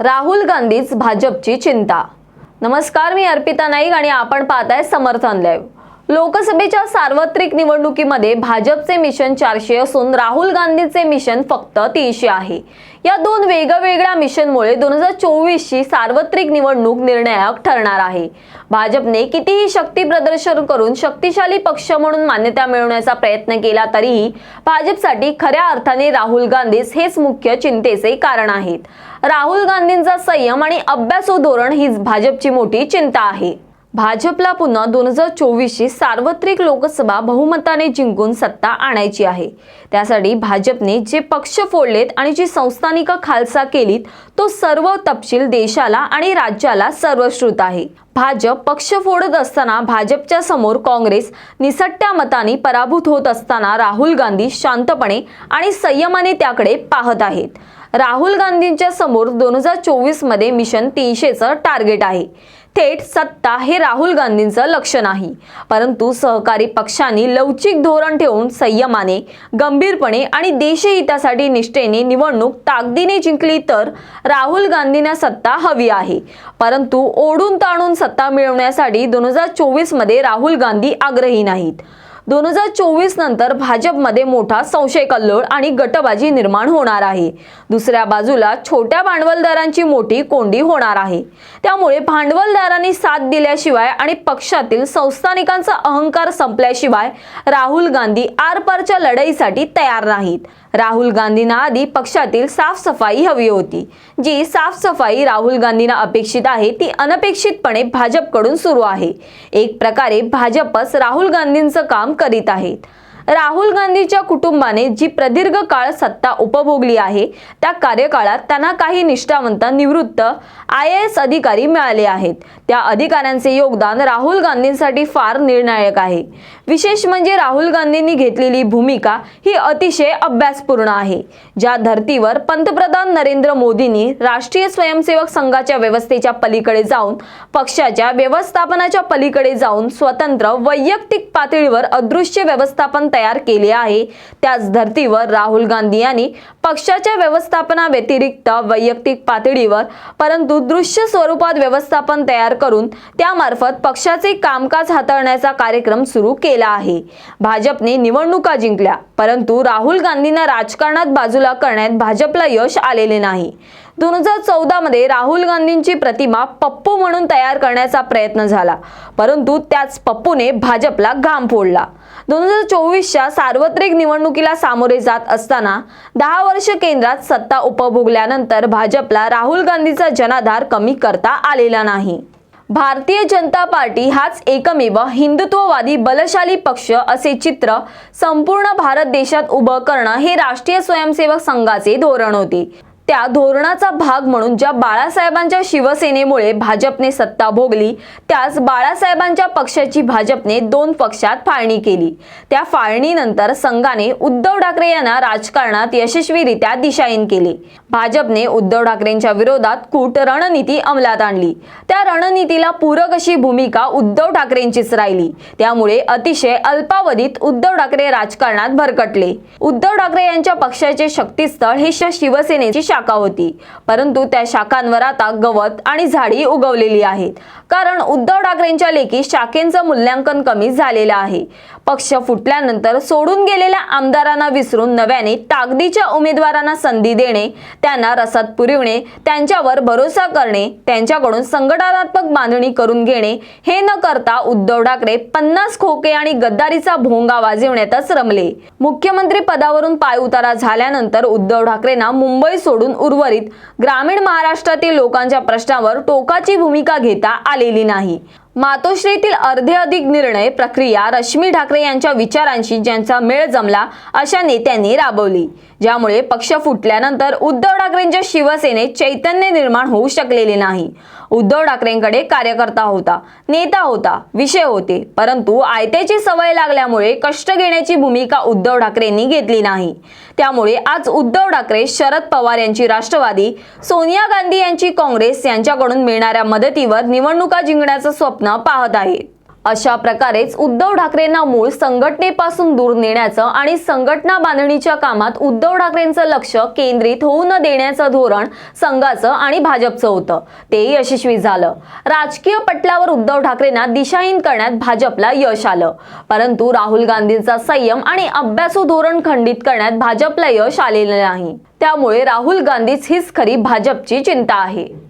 राहुल गांधीच भाजपची चिंता. नमस्कार मी अर्पिता नाईक आणि आपण पाहताय समर्थन लाईव्ह लोकसभेच्या सार्वत्रिक निवडणुकीमध्ये भाजपचे मिशन चारशे असून राहुल गांधीचे मिशन फक्त तीनशे आहे. या दोन वेगवेगळ्या मिशनमुळे दोन हजार चोवीसची सार्वत्रिक निवडणूक निर्णायक ठरणार आहे. भाजपने कितीही शक्ती प्रदर्शन करून शक्तिशाली पक्ष म्हणून मान्यता मिळवण्याचा प्रयत्न केला तरीही भाजपसाठी खऱ्या अर्थाने राहुल गांधीच हेच मुख्य चिंतेचे कारण आहेत. राहुल गांधींचा संयम आणि अभ्यासू धोरण हीच भाजपची मोठी चिंता आहे. भाजपला पुन्हा दोन हजार चोवीसची सार्वत्रिक लोकसभा बहुमताने जिंकून सत्ता आणायची आहे. त्यासाठी भाजपने जे पक्ष फोडलेत आणि जी संस्थानिक खालसा केलीत तो सर्व तपशील देशाला आणि राज्याला सर्वश्रुत आहे. भाजप पक्ष फोडत असताना भाजपच्या समोर काँग्रेस निसट्ट्या मताने पराभूत होत असताना राहुल गांधी शांतपणे आणि संयमाने त्याकडे पाहत आहेत. राहुल गांधींच्या समोर दोन हजार चोवीसमध्ये मिशन तीनशेचं टार्गेट आहे. थेट सत्ता हे राहुल गांधींचं लक्ष नाही. परंतु सहकारी पक्षांनी लवचिक धोरण ठेवून संयमाने गंभीरपणे आणि देशहितासाठी निष्ठेने निवडणूक ताकदीने जिंकली तर राहुल गांधींना सत्ता हवी आहे. परंतु ओढून ताणून सत्ता मिळवण्यासाठी दोन हजार चोवीसमध्ये राहुल गांधी आग्रही नाहीत. दोन हजार चोवीस नंतर भाजपमध्ये मोठा संशय कल्लोळ आणि गटबाजी निर्माण होणार आहे. दुसऱ्या बाजूला छोट्या भांडवलदारांची मोठी कोंडी होणार आहे. त्यामुळे भांडवलदारांनी साथ दिल्याशिवाय आणि पक्षातील संस्थानिकांचा अहंकार संपल्याशिवाय राहुल गांधी आरपारच्या लढाईसाठी तयार नाहीत. राहुल गांधींना आधी पक्षातील साफसफाई हवी होती. जी साफसफाई राहुल गांधींना अपेक्षित आहे ती अनपेक्षितपणे भाजपकडून सुरू आहे. एक प्रकारे भाजपच राहुल गांधींचं काम करीत आहेत. राहुल गांधीच्या कुटुंबाने जी प्रदीर्घ काळ सत्ता उपभोगली आहे त्या कार्यकाळात त्यांना काही निष्ठावंत निवृत्त आय एस अधिकारी मिळाले आहेत. त्या अधिकाऱ्यांचे योगदान राहुल गांधींसाठी फार निर्णायक आहे. विशेष म्हणजे राहुल गांधींनी घेतलेली भूमिका ही अतिशय अभ्यासपूर्ण आहे. ज्या धर्तीवर पंतप्रधान नरेंद्र मोदींनी राष्ट्रीय स्वयंसेवक संघाच्या व्यवस्थेच्या पलीकडे जाऊन पक्षाच्या व्यवस्थापनाच्या पलीकडे जाऊन स्वतंत्र वैयक्तिक पातळीवर अदृश्य व्यवस्थापन तयार केले आहे. त्याच धर्तीवर राहुल गांधी यांनी पक्षाच्या व्यवस्थापना व्यतिरिक्त वैयक्तिक पातळीवर परंतु दृश्य स्वरूपात व्यवस्थापन तयार करून त्यामार्फत पक्षाचे कामकाज हाताळण्याचा कार्यक्रम सुरू केला आहे. भाजपने निवडणुका जिंकल्या परंतु राहुल गांधींना राजकारणात बाजूला करण्यात भाजपला यश आलेले नाही. दोन हजार चौदामध्ये राहुल गांधींची प्रतिमा पप्पू म्हणून तयार करण्याचा प्रयत्न झाला. परंतु त्याच पप्पूने भाजपला घाम फोडला. दोन हजार चोवीसच्या सार्वत्रिक निवडणुकीला सामोरे जात असताना दहा वर्ष केंद्रात सत्ता उपभोगल्यानंतर भाजपला राहुल गांधीचा जनाधार कमी करता आलेला नाही. भारतीय जनता पार्टी हाच एकमेव हिंदुत्ववादी बलशाली पक्ष असे चित्र संपूर्ण भारत देशात उभं करणं हे राष्ट्रीय स्वयंसेवक संघाचे धोरण होते. त्या धोरणाचा भाग म्हणून ज्या बाळासाहेबांच्या शिवसेनेमुळे भाजपने सत्ता भोगली त्याच बाळासाहेबांच्या पक्षाची भाजपने दोन पक्षात फाळणी केली. त्या फाळणीनंतर संघाने उद्धव ठाकरे यांना राजकारणात यशस्वीरित्या दिशाहीन केले. भाजपने उद्धव ठाकरेंच्या विरोधात कूट रणनीती अंमलात आणली. त्या रणनीतीला पूरक अशी भूमिका उद्धव ठाकरेंचीच राहिली. त्यामुळे अतिशय अल्पावधीत उद्धव ठाकरे राजकारणात भरकटले. उद्धव ठाकरे यांच्या पक्षाचे शक्तीस्थळ हे शिवसेनेची शाखा होती. परंतु त्या शाखांवर आता गवत आणि झाडी उगवलेली आहेत. कारण उद्धव ठाकरेंच्या लेखी शाखेंचं मूल्यांकन कमी झालेलं आहे. पक्ष फुटल्यानंतर सोडून गेलेल्या आमदारांना विसरून नव्याने ताकदीच्या उमेदवारांना संधी देणे त्यांना रसद पुरविणे त्यांच्यावर भरोसा करणे त्यांच्याकडून संघटनात्मक बांधणी करून घेणे हे न करता उद्धव ठाकरे पन्नास खोके आणि गद्दारीचा भोंगा वाजवण्यातच रमले. मुख्यमंत्री पदावरून पायउतारा झाल्यानंतर उद्धव ठाकरेंना मुंबई सोडून उर्वरित ग्रामीण महाराष्ट्रातील लोकांच्या प्रश्नावर टोकाची भूमिका घेता आलेली नाही. मातोश्रीतील अर्धे अधिक निर्णय प्रक्रिया रश्मी ठाकरे यांच्या विचारांशी ज्यांचा मेळ जमला अशा नेत्यांनी राबवली ज्यामुळे पक्ष फुटल्यानंतर उद्धव ठाकरेंच्या शिवसेनेत चैतन्य निर्माण होऊ शकलेले नाही. उद्धव ठाकरेंकडे कार्यकर्ता होता नेता होता विषय होते. परंतु आयत्याची सवय लागल्यामुळे कष्ट घेण्याची भूमिका उद्धव ठाकरेंनी घेतली नाही. त्यामुळे आज उद्धव ठाकरे शरद पवार यांची राष्ट्रवादी सोनिया गांधी यांची काँग्रेस यांच्याकडून मिळणाऱ्या मदतीवर निवडणुका जिंकण्याचं स्वप्न पाहत आहेत. अशा प्रकारेच उद्धव ठाकरेंना मूळ संघटनेपासून दूर नेण्याचं आणि संघटना बांधणीच्या कामात उद्धव ठाकरेंचं लक्ष केंद्रित होऊ न देण्याचं धोरण संघाचं आणि भाजपचं होतं. ते यशस्वी झालं. राजकीय पटलावर उद्धव ठाकरेंना दिशाहीन करण्यात भाजपला यश आलं. परंतु राहुल गांधींचा संयम आणि अभ्यासू धोरण खंडित करण्यात भाजपला यश आलेलं नाही. त्यामुळे राहुल गांधीच हीच खरी भाजपची चिंता आहे.